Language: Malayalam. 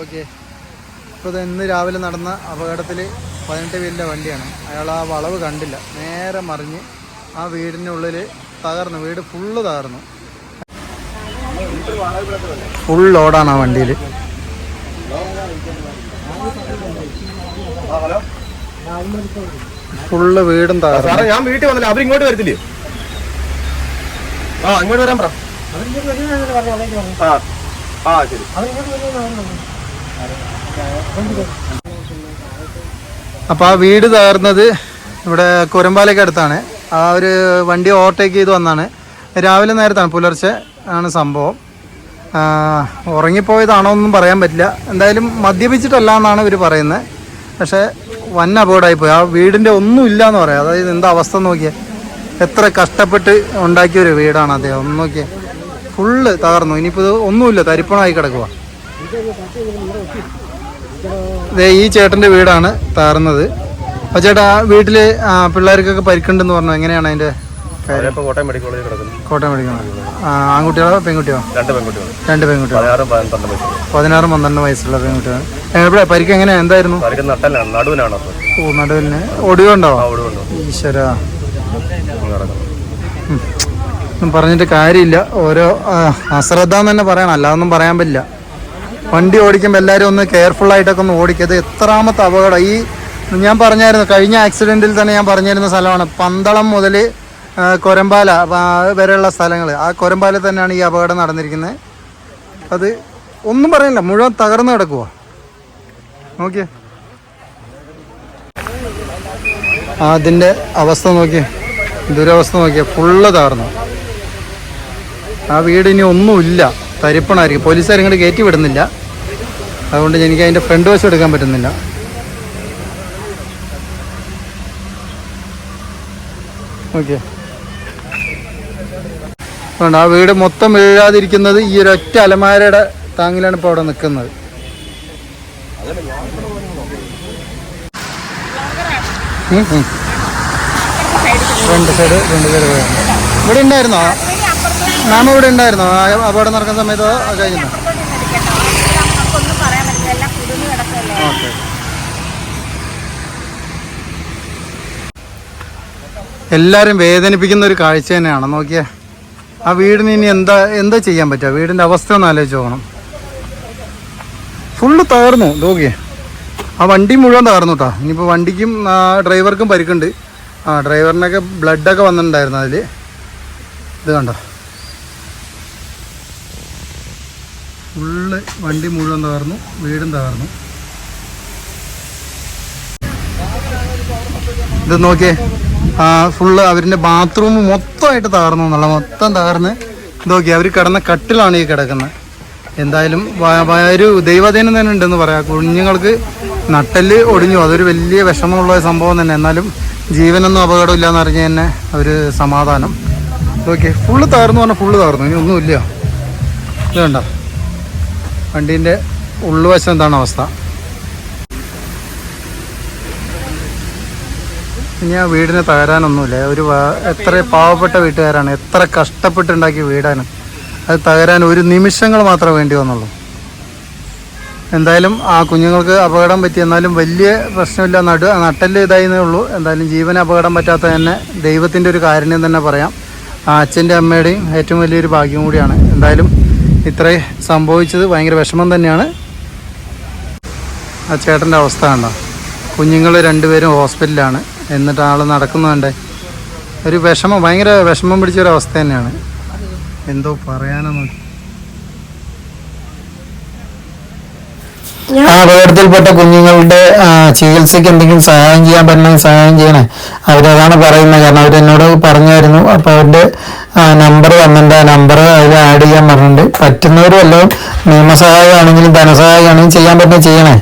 ഓക്കെ ഇപ്പോൾ ഇന്ന് രാവിലെ നടന്ന അപകടത്തിൽ പതിനെട്ട് പേരിന്റെ വണ്ടിയാണ്. അയാൾ ആ വളവ് കണ്ടില്ല. നേരെ മറിഞ്ഞ് ആ വീടിനുള്ളിൽ ഉള്ളിൽ തകർന്നു. വീട് ഫുള്ള് തകർന്നു. ഫുൾ ലോഡാണ് ആ വണ്ടിയിൽ ഫുള്ള് വീടും തകർന്നു. ഞാൻ വീട്ടിൽ വന്നില്ല. അവരിങ്ങോട്ട് വരത്തില്ലേ? ആ ഇങ്ങോട്ട് വരാൻ പറ. ആ ആ ശരി. അപ്പോൾ ആ വീട് തകർന്നത് ഇവിടെ കുരമ്പാലയ്ക്ക് അടുത്താണ്. ആ ഒരു വണ്ടി ഓവർടേക്ക് ചെയ്ത് വന്നാണ്. രാവിലെ നേരത്താണ് പുലർച്ചെ ആണ് സംഭവം. ഉറങ്ങിപ്പോയതാണോ എന്നും പറയാൻ പറ്റില്ല. എന്തായാലും മദ്യപിച്ചിട്ടല്ല എന്നാണ് ഇവർ പറയുന്നത്. പക്ഷേ വൻ അപകടമായിപ്പോയി. ആ വീടിന്റെ ഒന്നും ഇല്ല എന്ന് പറയാം. അതായത് എന്താ അവസ്ഥ നോക്കിയാൽ എത്ര കഷ്ടപ്പെട്ട് ഉണ്ടാക്കിയ ഒരു വീടാണ് അദ്ദേഹം. ഒന്ന് നോക്കിയാൽ ഫുള്ള് തകർന്നു. ഇനിയിപ്പോൾ ഒന്നുമില്ല. തരിപ്പണമായി കിടക്കുക ഈ ചേട്ടന്റെ വീടാണ് താറുന്നത്. അപ്പൊ ചേട്ടാ വീട്ടിൽ പിള്ളേർക്കൊക്കെ പരിക്കുണ്ടെന്ന് പറഞ്ഞു? എങ്ങനെയാണ് അതിന്റെ കോട്ടയം മെഡിക്കൽ കോളേജിൽ കിടക്കുന്നു. കോട്ടയം ആൺകുട്ടികളോ പെൺകുട്ടിയോ? രണ്ട് പെൺകുട്ടികൾ രണ്ട് പെൺകുട്ടികൾ പതിനാറും പന്ത്രണ്ട് വയസ്സുള്ള പെൺകുട്ടികൾ എവിടെ? പരിക്ക് എങ്ങനെയാ? എന്തായിരുന്നു? നടുവിനാണ് ഓ നടുവിന്. ഒടിവുണ്ടോ? ഈശ്വര. പറഞ്ഞിട്ട് കാര്യമില്ല. ഓരോ അശ്രദ്ധ എന്ന് തന്നെ പറയണം. അല്ലാതൊന്നും പറയാൻ പറ്റില്ല. വണ്ടി ഓടിക്കുമ്പോൾ എല്ലാവരും ഒന്ന് കെയർഫുൾ ആയിട്ടൊക്കെ ഒന്ന് ഓടിക്കരുത് എത്രാമത്തെ അപകടം? ഈ ഞാൻ പറഞ്ഞായിരുന്നു കഴിഞ്ഞ ആക്സിഡന്റിൽ തന്നെ ഞാൻ പറഞ്ഞിരുന്ന സ്ഥലമാണ്. പന്തളം മുതൽ കൊരമ്പാല വരെയുള്ള സ്ഥലങ്ങൾ ആ കൊരമ്പാലയിൽ തന്നെയാണ് ഈ അപകടം നടന്നിരിക്കുന്നത്. അത് ഒന്നും പറയണ്ട മുഴുവൻ തകർന്നു കിടക്കുക നോക്കിയേ. അതിന്റെ അവസ്ഥ നോക്കിയേ ദുരവസ്ഥ നോക്കിയേ. ഫുള്ള് തകർന്നു. ആ വീടിനി ഒന്നുമില്ല. തരിപ്പണായിരിക്കും. പോലീസുകാർ ഇങ്ങോട്ട് കയറ്റി വിടുന്നില്ല. അതുകൊണ്ട് എനിക്ക് അതിന്റെ ഫ്രണ്ട് വശം എടുക്കാൻ പറ്റുന്നില്ല. ഓക്കെ. അതുകൊണ്ട് ആ വീട് മൊത്തം വീഴാതിരിക്കുന്നത് ഈ ഒരൊറ്റ അലമാരയുടെ താങ്ങിലാണ് ഇപ്പോൾ അവിടെ നിൽക്കുന്നത്. രണ്ട് സൈഡ് രണ്ട് സൈഡ് ഇവിടെ ഉണ്ടായിരുന്നോ? മാമ ഇവിടെ ഉണ്ടായിരുന്നോ? അപകടം നടക്കുന്ന സമയത്ത് കഴിഞ്ഞു? എല്ലാവരും വേദനിപ്പിക്കുന്ന ഒരു കാഴ്ച തന്നെയാണ്. നോക്കിയേ. ആ വീടിന് ഇനി എന്താ എന്താ ചെയ്യാൻ പറ്റുക? വീടിന്റെ അവസ്ഥ ഒന്ന് ആലോചിച്ച് പോകണം ഫുള്ള് തകർന്നു. നോക്കിയേ. ആ വണ്ടി മുഴുവൻ തകർന്നു കേട്ടോ ഇനിയിപ്പോൾ വണ്ടിക്കും ഡ്രൈവർക്കും പരിക്കുണ്ട്. ആ ഡ്രൈവറിനൊക്കെ ബ്ലഡൊക്കെ വന്നിട്ടുണ്ടായിരുന്നു അതിൽ ഇത് കണ്ടോ? ഫുള്ള് വണ്ടി മുഴുവൻ തകർന്നു വീടും തകർന്നു. ഇത് നോക്കിയേ ആ ഫുള്ള് അവരിന്റെ ബാത്റൂം മൊത്തമായിട്ട് തകർന്നു എന്നുള്ള മൊത്തം തകർന്ന്. ഇത് നോക്കിയേ അവർ കിടന്ന കട്ടിലാണ് ഈ കിടക്കുന്നത്. എന്തായാലും ഒരു ദൈവദേനം തന്നെ ഉണ്ടെന്ന് പറയാം. കുഞ്ഞുങ്ങൾക്ക് നട്ടൽ ഒടിഞ്ഞു അതൊരു വലിയ വിഷമമുള്ള സംഭവം തന്നെ. എന്നാലും ജീവനൊന്നും അപകടമില്ല എന്ന് തന്നെ ഒരു സമാധാനം. ഓക്കെ ഫുള്ള് തകർന്നു പറഞ്ഞാൽ ഫുള്ള് തകർന്നു ഇനി ഒന്നുമില്ല. ഇത് കണ്ടോ? വണ്ടീന്റെ ഉള്ളുവശം എന്താണ് അവസ്ഥ? ഇനി ആ വീടിന് തകരാനൊന്നുമില്ല. ഒരു എത്ര പാവപ്പെട്ട വീട്ടുകാരാണ് എത്ര കഷ്ടപ്പെട്ടുണ്ടാക്കിയ വീടാണ്. അത് തകരാൻ ഒരു നിമിഷങ്ങൾ മാത്രമേ വേണ്ടി വന്നുള്ളൂ. എന്തായാലും ആ കുഞ്ഞുങ്ങൾക്ക് അപകടം പറ്റി എന്നാലും വലിയ പ്രശ്നമില്ല. നട നട്ടൽ ഇതായിരുന്നേ ഉള്ളൂ. എന്തായാലും ജീവൻ അപകടം പറ്റാത്ത തന്നെ ദൈവത്തിന്റെ ഒരു കാരുണ്യം തന്നെ പറയാം. ആ അച്ഛന്റെ അമ്മയുടെയും ഏറ്റവും വലിയൊരു ഭാഗ്യം കൂടിയാണ്. എന്തായാലും ഇത്രയും സംഭവിച്ചത് ഭയങ്കര വിഷമം തന്നെയാണ്. ആ ചേട്ടന്റെ അവസ്ഥ കണ്ടോ? കുഞ്ഞുങ്ങൾ രണ്ടുപേരും ഹോസ്പിറ്റലിലാണ്. എന്നിട്ട് ആൾ നടക്കുന്നുണ്ടേ ഒരു വിഷമം ഭയങ്കര വിഷമം പിടിച്ച ഒരു അവസ്ഥ തന്നെയാണ്. എന്തോ പറയാനൊന്നും ആ അപകടത്തിൽപ്പെട്ട കുഞ്ഞുങ്ങളുടെ ചികിത്സയ്ക്ക് എന്തെങ്കിലും സഹായം ചെയ്യാൻ പറ്റണമെങ്കിൽ സഹായം ചെയ്യണേ. അവരതാണ് പറയുന്നത്. കാരണം അവരെന്നോട് പറഞ്ഞായിരുന്നു. അപ്പോൾ അവരുടെ നമ്പർ വന്നിട്ടുണ്ട്. ആ നമ്പർ അതിൽ ആഡ് ചെയ്യാൻ പറഞ്ഞിട്ടുണ്ട്. പറ്റുന്നവരും വല്ലതും നിയമസഹായമാണെങ്കിലും ധനസഹായമാണെങ്കിലും ചെയ്യാൻ പറ്റുന്ന ചെയ്യണേ.